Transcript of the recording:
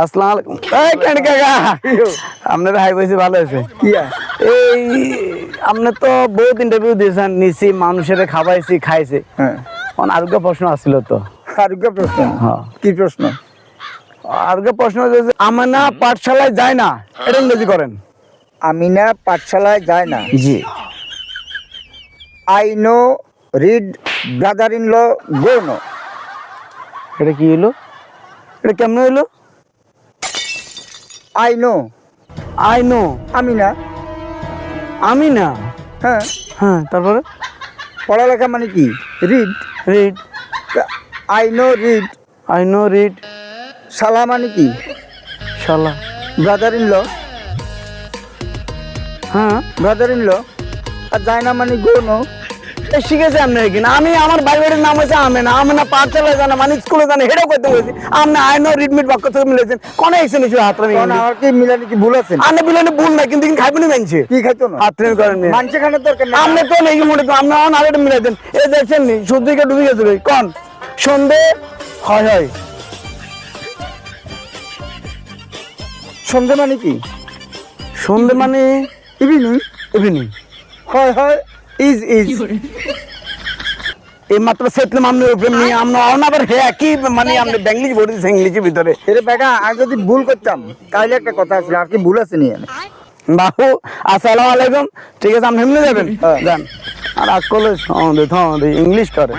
আসসালামু আলাইকুম। এই কেন কাকা? আপনার হাই বয়সে ভালো আছে। কি আর? এই আপনি তো বহুত ইন্টারভিউ দিয়েছেন নিছি মানুষের খাওয়াইছি খাইছে। হ্যাঁ। আরোগ্য প্রশ্ন আসছিল তো। আরোগ্য প্রশ্ন? হ্যাঁ। কি প্রশ্ন? আরোগ্য প্রশ্ন হচ্ছে আমানা পাঠশালায় যায় না এটা ইংরেজি করেন। আমিনা পাঠশালায় যায় না। জি। I know read brother in law go no এটা কি হলো এটা কেমন হলো I know I know Amina. আমি না হ্যাঁ। হ্যাঁ তারপরে? পড়ালেখা মানে কি? Read read I know read I know read সালা মানে কি? শালা। ব্রাদার ইন ল হ্যাঁ। ব্রাদার ইন ল আর যায় না মানে গো নো শিখেছে আপনি কিনা আমি আমার বাড়ি বাড়ির নাম হচ্ছে আমি না আমি না পাঠশালায় জানা মানে স্কুলে জানা হেটাও করতে বলেছি। আপনি আইন রিডমিট রিড মিট বাক্য থেকে মিলেছেন। কোন এসে নিচু হাত রামি আমার কি মিলানি কি ভুল আছে? আপনি বিলেনে ভুল না কিন্তু খাইবেন মানছে কি খাইতো না? হাত রেমি করেন মানছে খানের দরকার না আপনি তো নেই মোটে তো আপনি অন আগে মিলাই দেন এই দেখছেন নি সূর্যকে ডুবে গেছে রে? কোন? সন্ধে? হয় হয়। সন্ধে মানে কি? সন্ধে মানে ইভিনিং। ইভিনিং। হয় হয়। ইজ ইজ এই মাত্র সেতলাম আপনি নিয়ে আমরা হে একই মানে আপনি ব্যাংলিশ বলেছি ইংলিশের ভিতরে। এরে বেটা আমি যদি ভুল করতাম তাহলে একটা কথা আছে আর কি ভুল আছে নিয়ে? বাহু আসসালামু আলাইকুম। ঠিক আছে আপনি হেমনে যাবেন? হ্যাঁ। যান। আর আজ করলে ইংলিশ করে।